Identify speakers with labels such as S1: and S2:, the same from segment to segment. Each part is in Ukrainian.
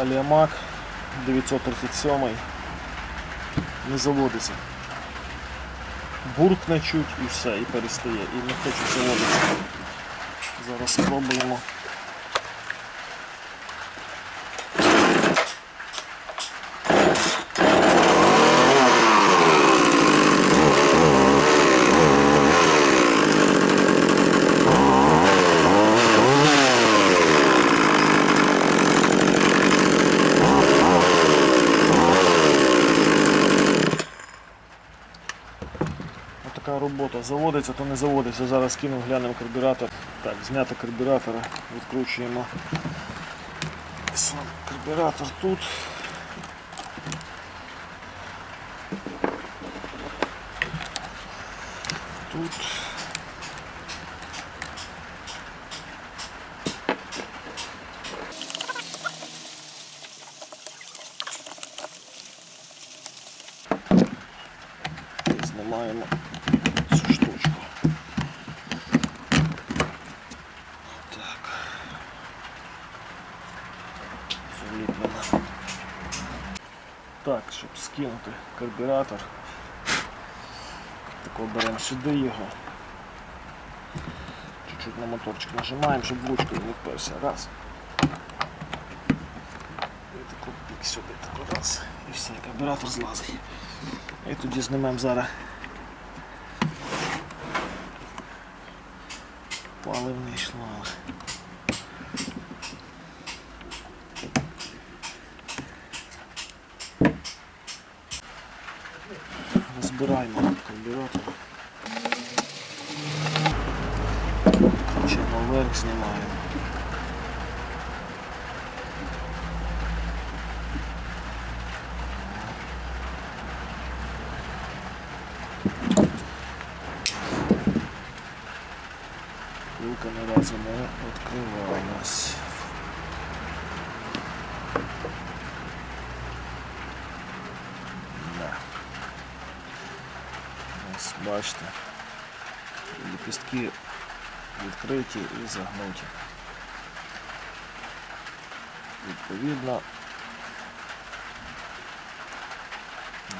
S1: Аліамак 937 не заводиться. Буркне чуть і все, і перестає. І не хоче заводитися. Зараз спробуємо. Заводиться, то не заводиться. Зараз кину, глянемо карбюратор. Так, знято карбюратора, відкручуємо. Карбюратор тут. Тут. І знімаємо цю штучку. Так. Заліплено. Так, щоб скинути карбюратор. Тако беремо сюди його. Чуть-чуть на моторчик нажимаємо, щоб ручкою не вперся. Раз. І тако пік сюди, тако раз. І все, карбюратор злазить. І тоді знімемо зараз паливний шланг. Розбираємо карбюратор. Включимо вверх, знімаємо. Бачите. Лепістки відкриті і загнуті. Відповідно,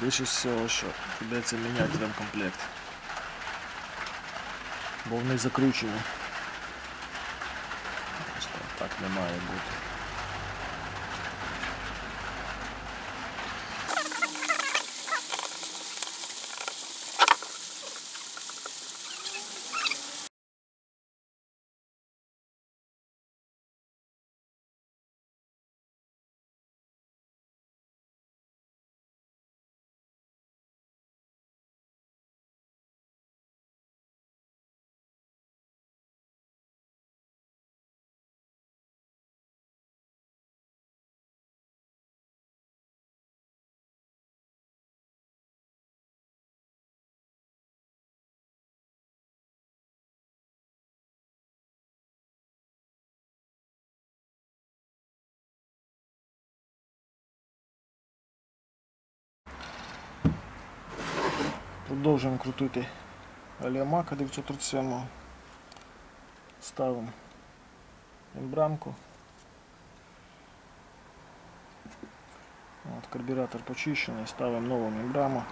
S1: більше всього, що придеться міняти ремкомплект. Бо вони закручені. Так не має бути. Продовжуємо крутити Аліамака 937. Ставимо мембранку. От, карбюратор почищений, ставимо нову мембрану,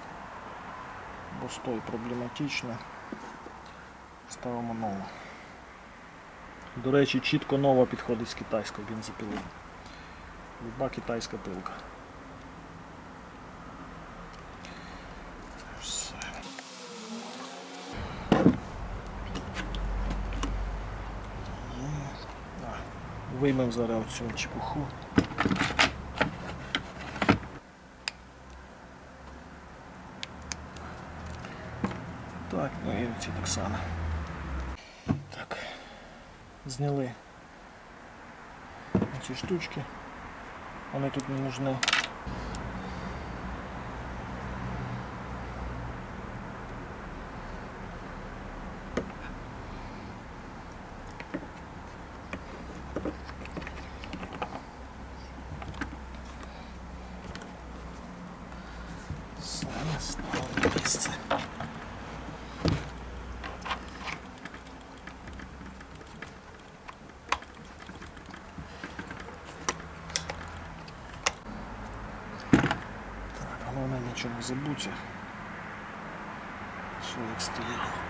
S1: бо стой проблематично. Ставимо нову. До речі, чітко нова підходить з китайської бензопили. Люба китайська пилка. Виймемо зараз цю чепуху. Так, ну і ці так само. Так. Зняли ці штучки. Вони тут не нужны. місце. Так, головне нічого не забути, що як.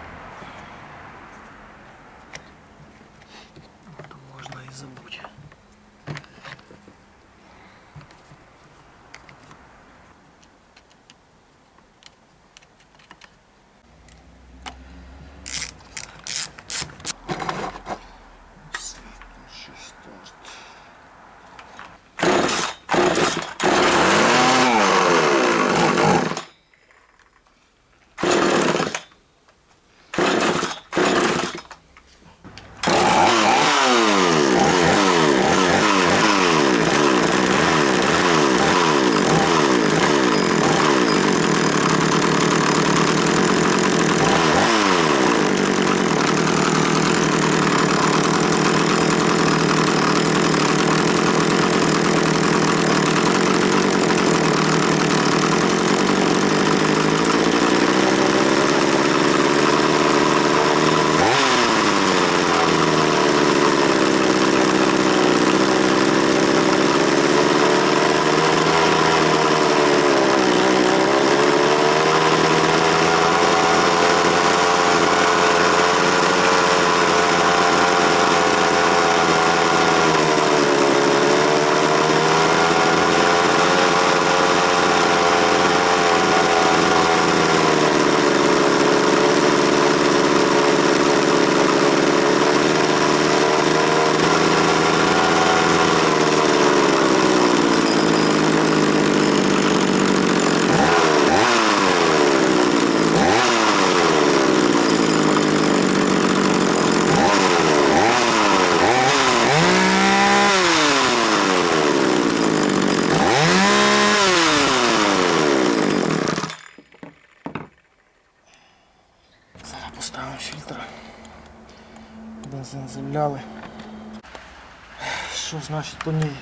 S1: Значить по ній?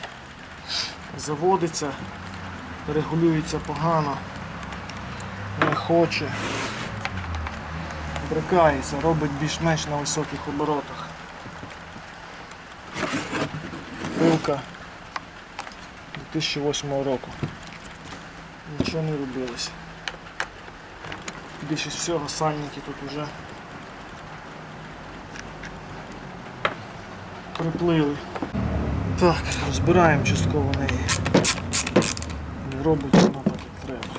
S1: Заводиться, регулюється погано, не хоче, брикається, робить більш-менш на високих оборотах. Пилка 2008 року. Нічого не робилось. Більшість всього сальники тут вже приплили. Так, розбираємо частково неї. Не робить воно так, як треба.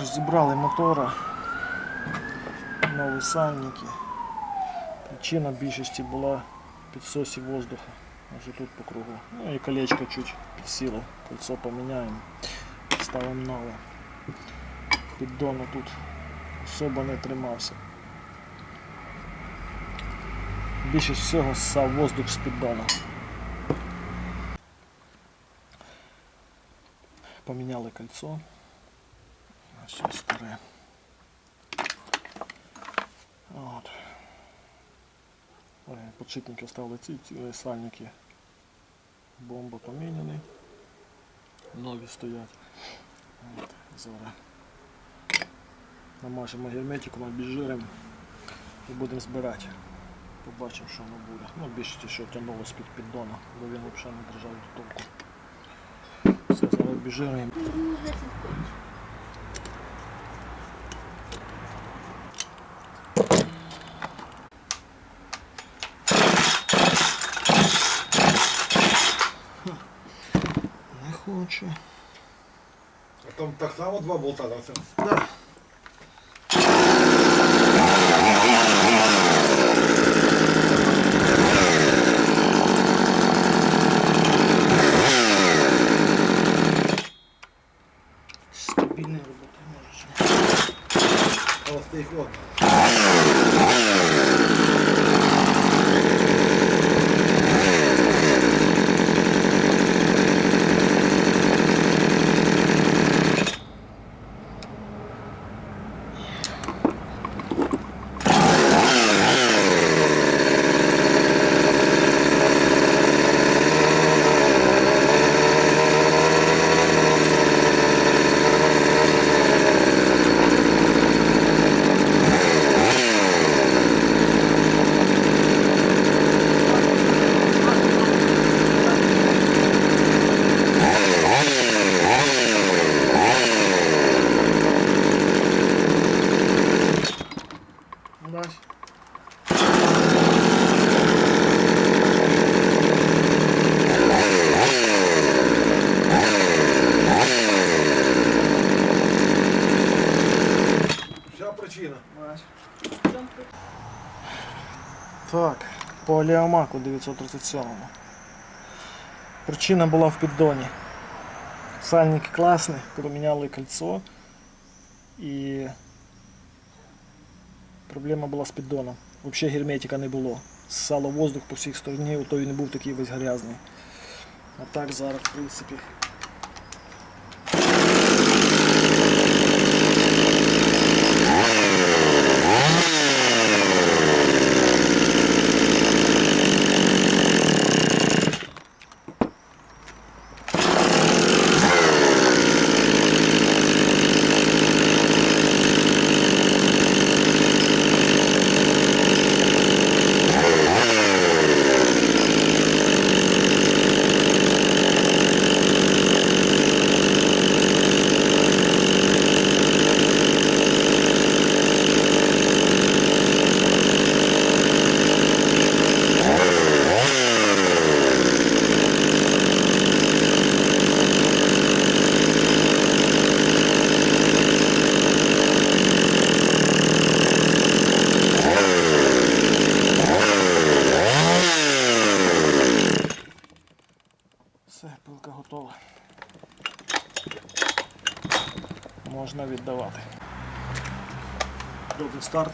S1: Розібрали мотора, нові сальники. Причина більшості була підсосі воздуха. Ось тут по кругу. Ну і колечко чуть підсіло. Кольцо поміняємо. Ставимо нове. Піддону тут особо не тримався. Більшість всього ссав воздух з піддону. Поміняли кольцо. Ось старе. От. Подшипники оставили ці, ці е, сальники. Бомба поміняний. Нові стоять. От, зараз. Намажемо герметиком, обіжиримо і будемо збирати. Побачимо, що воно буде. Ну, більшості, що з-під піддона, бо він взагалі не держав до толку. Все, зараз обіжируємо. накручую.
S2: А там так само два болта на цьому?
S1: Да.
S2: Стабільна робота може. Але стає холодно.
S1: Удачі.
S2: Вся причина.
S1: Так, по Аліамаку 937. Причина була в піддоні. Сальник класний, поміняли кольцо і проблема була з піддоном. Взагалі герметика не було. Ссало воздух по всіх сторонах, то і не був такий весь грязний. А так зараз, в принципі. Все, пилка готова. Можна віддавати. Добрий старт.